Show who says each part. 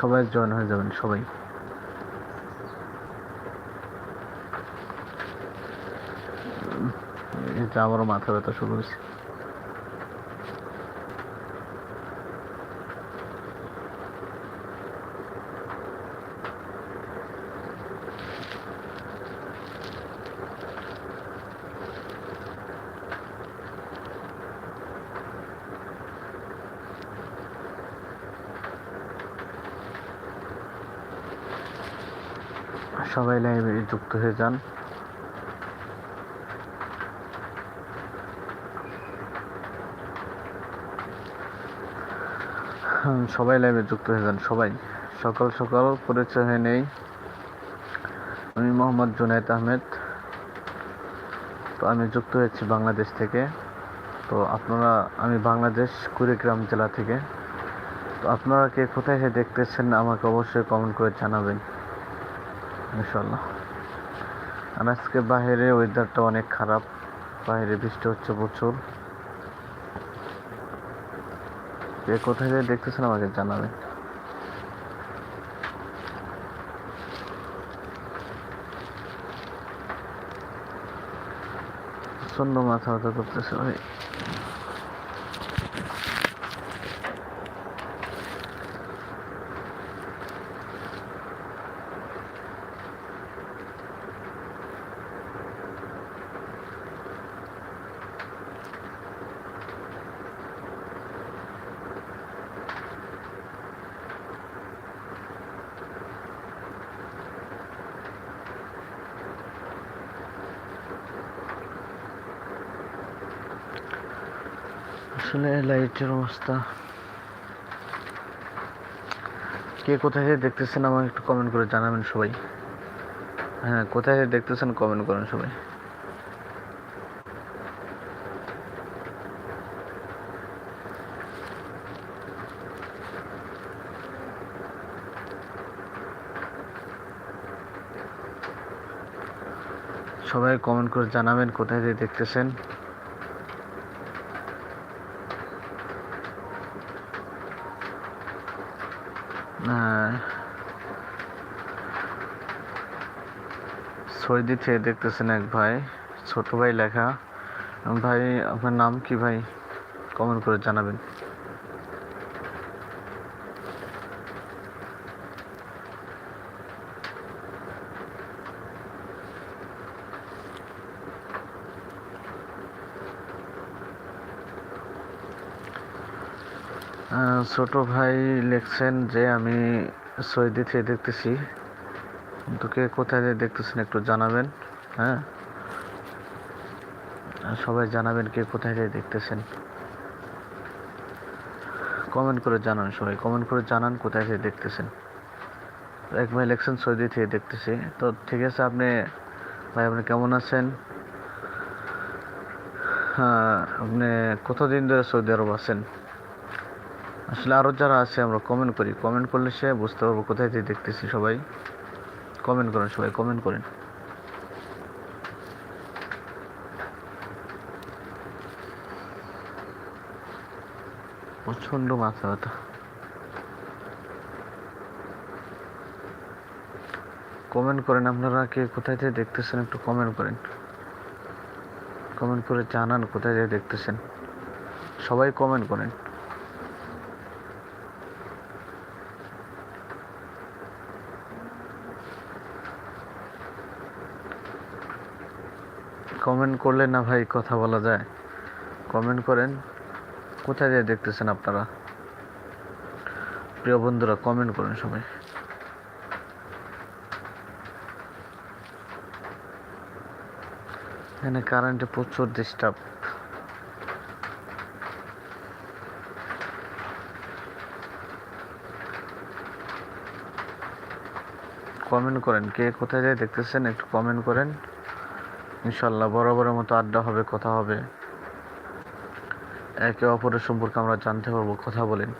Speaker 1: সবাই জয়েন হয়ে যাবেন সবাই। যে আবারও মাথা ব্যথা শুরু হয়েছে। সবাই লাইভে যুক্ত হয়ে যান। সবাই লাইভে যুক্ত হয়ে যান, সবাই। সকাল সকাল পরিচয় হয়ে নেই। আমি মোহাম্মদ জুনায়েদ আহমেদ। তো আমি যুক্ত হয়েছি বাংলাদেশ থেকে। তো আপনারা, আমি বাংলাদেশ কুড়িগ্রাম জেলা থেকে। তো আপনারা কে কোথায় দেখতেছেন আমাকে অবশ্যই কমেন্ট করে জানাবেন। ইনশাল্লাহ আর আজকে বাইরে ওয়েদারটা অনেক খারাপ। বাইরে বৃষ্টি হচ্ছে প্রচুর। কে কোথায় থেকে দেখতেছেন আমাকে জানাবেন। প্রচণ্ড মাথা ব্যথা করতেছে ভাই। আসলে লাইটের অবস্থা। কে কোথায় দেখতেছেন আমাকে একটু কমেন্ট করে জানাবেন সবাই। হ্যাঁ কোথায় দেখতেছেন কমেন্ট করেন সবাই। সবাই কমেন্ট করে জানাবেন কোথায় দেখতেছেন। আহ, সৌদি থেকে দেখতেছেন এক ভাই ছোট ভাই লেখা। ভাই আপনার নাম কি ভাই? কমেন্ট করে জানাবেন। ছোট ভাই লিখছেন যে আমি সৌদি থেকে দেখতেছি। কিন্তু কে কোথায় দেখতেছেন একটু জানাবেন হ্যাঁ? সবাই জানাবেন কে কোথায় থেকে দেখতেছেন। কমেন্ট করে জানান সবাই, কমেন্ট করে জানান কোথায় থেকে দেখতেছেন। এক ভাই লিখছেন সৌদি থেকে দেখতেছি। তো ঠিক আছে আপনি, ভাই আপনি কেমন আছেন? হ্যাঁ আপনি কতদিন ধরে সৌদি আরব আছেন? আসলে আরও যারা আছে, আমরা কমেন্ট করি। কমেন্ট করলে সে বুঝতে পারব কোথায় থেকে দেখতেছি সবাই। কমেন্ট করেন সবাই কমেন্ট করেন। প্রচণ্ড মাথা ব্যথা। কমেন্ট করেন, আপনারা কে কোথায় থেকে দেখতেছেন একটু কমেন্ট করেন। কমেন্ট করে জানান কোথায় থেকে দেখতেছেন। সবাই কমেন্ট করেন। কমেন্ট করলে না ভাই কথা বলা যায়? কমেন্ট করেন, কোথায় দিয়ে দেখতেছেন আপনারা? প্রিয় বন্ধুরা কমেন্ট করেন সবাই। এখানে কারেন্টে প্রচুর ডিস্টার্ব কমেন্ট করেন, কে কোথায় যায় দেখতেছেন একটু কমেন্ট করেন। ইনশাল্লাহ বরাবরের মতো আড্ডা হবে, কথা হবে। একে অপরের সম্পর্কে আমরা জানতে পারব, কথা বলেন।